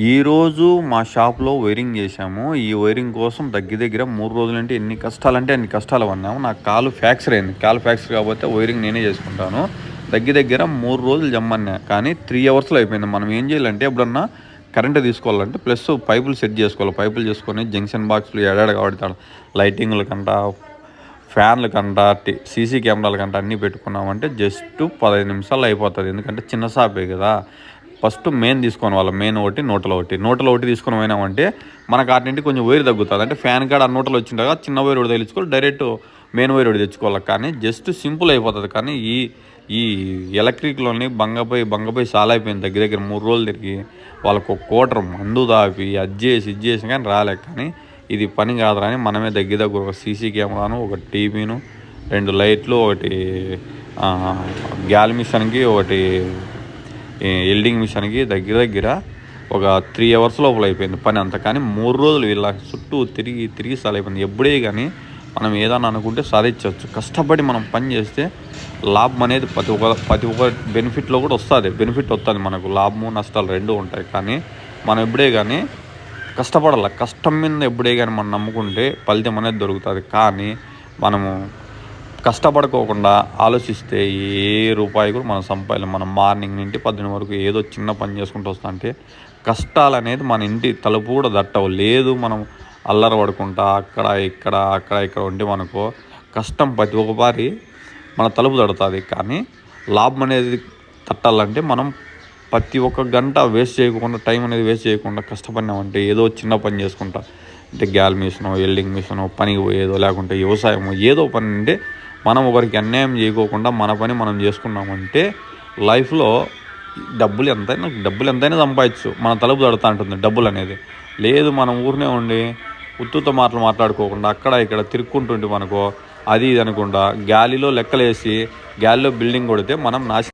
ఈరోజు మా షాప్లో వైరింగ్ చేశాము. ఈ వైరింగ్ కోసం దగ్గర దగ్గర మూడు రోజులు అంటే ఎన్ని కష్టాలంటే అన్ని కష్టాలు పడినాము నాకు కాలు ఫ్యాక్చర్ అయింది. కాలు ఫ్యాక్చర్ కాబట్టి వైరింగ్ నేనే చేసుకుంటాను. దగ్గర దగ్గర మూడు రోజులు జమ్మన్నా కానీ త్రీ అవర్స్లో అయిపోయింది. మనం ఏం చేయాలంటే ఎప్పుడన్నా కరెంట్ తీసుకోవాలంటే ప్లస్ పైపులు సెట్ చేసుకోవాలి. పైపులు చేసుకొని జంక్షన్ బాక్స్లు ఎడాడ కాబట్టి లైటింగ్లు కంట ఫ్యాన్లు కంట సీసీ కెమెరాలకంట అన్నీ పెట్టుకున్నామంటే జస్ట్ పదహైదు నిమిషాలు అయిపోతుంది. ఎందుకంటే చిన్న షాపే కదా. ఫస్ట్ మెయిన్ తీసుకొని వాళ్ళ మెయిన్ ఒకటి నోటలో ఒకటి. నోటలో ఒకటి తీసుకొని పోయినామంటే మనకు అటు కొంచెం వైర్ తగ్గుతుంది. అంటే ఫ్యాన్ కాడ ఆ నోటలో వచ్చిండగా చిన్న వైర్ ఒకటి తెలుసుకోవాలి డైరెక్ట్ మెయిన్ వైర్ ఒకటి తెచ్చుకోవాలి. కానీ జస్ట్ సింపుల్ అయిపోతుంది. కానీ ఈ ఈ ఎలక్ట్రిక్లోని బంగపోయి బంగపోయి సాలైపోయింది దగ్గర దగ్గర మూడు రోజులు తిరిగి వాళ్ళకు ఒక కోటర్ మందు దాపి అది చేసి ఇది చేసి కానీ రాలే. కానీ ఇది పని కాదురా అని మనమే దగ్గర దగ్గర ఒక సీసీ కెమెరాను ఒక టీవీను రెండు లైట్లు ఒకటి ఆ, గ్యాల్ మిషన్కి ఒకటి ఎల్డింగ్ మిషన్కి దగ్గర దగ్గర ఒక త్రీ అవర్స్ లోపల అయిపోయింది పని అంత. కానీ మూడు రోజులు వీళ్ళ చుట్టూ తిరిగి తిరిగి సలైపోయింది అయిపోయింది. ఎప్పుడే కానీ మనం ఏదన్నా అనుకుంటే సాధించవచ్చు. కష్టపడి మనం పని చేస్తే లాభం అనేది ప్రతి ఒక్క ప్రతి ఒక్క బెనిఫిట్లో కూడా వస్తుంది. బెనిఫిట్ వస్తుంది మనకు. లాభము నష్టాలు రెండు ఉంటాయి. కానీ మనం ఎప్పుడే కానీ కష్టపడాలి. కష్టం మీద ఎప్పుడే కానీ మనం నమ్ముకుంటే ఫలితం అనేది దొరుకుతుంది. కానీ మనము కష్టపడుకోకుండా ఆలోచిస్తే ఏ రూపాయి కూడా మనం సంపాదన మనం మార్నింగ్ నుండి పద్దెనిమిది వరకు ఏదో చిన్న పని చేసుకుంటూ వస్తా అంటే కష్టాలు అనేది మన ఇంటి తలుపు కూడా దట్టవు లేదు మనం అల్లరి పడుకుంటా అక్కడ ఇక్కడ అక్కడ ఇక్కడ ఉంటే మనకు కష్టం ప్రతి ఒక్కసారి మన తలుపు తడుతుంది. కానీ లాభం అనేది తట్టాలంటే మనం ప్రతి ఒక్క గంట వేస్ట్ చేయకుండా టైం అనేది వేస్ట్ చేయకుండా కష్టపడినామంటే ఏదో చిన్న పని చేసుకుంటా. అంటే గ్యాల్ మిషను వెల్డింగ్ మిషను పనికి పోయేదో లేకుంటే వ్యవసాయం ఏదో పని అంటే మనం ఒకరికి అన్యాయం చేయకోకుండా మన పని మనం చేసుకున్నామంటే లైఫ్లో డబ్బులు ఎంతైనా డబ్బులు ఎంతైనా సంపాదించు. మన తలుపు తడుతూ ఉంటుంది డబ్బులు అనేది. లేదు మనం ఊరినే ఉండి ఉత్తుత మాటలు మాట్లాడుకోకుండా అక్కడ ఇక్కడ తిరుక్కుంటుంటే మనకు అది ఇది అనుకుండా గాలిలో లెక్కలేసి గాలిలో బిల్డింగ్ కొడితే మనం నాశనం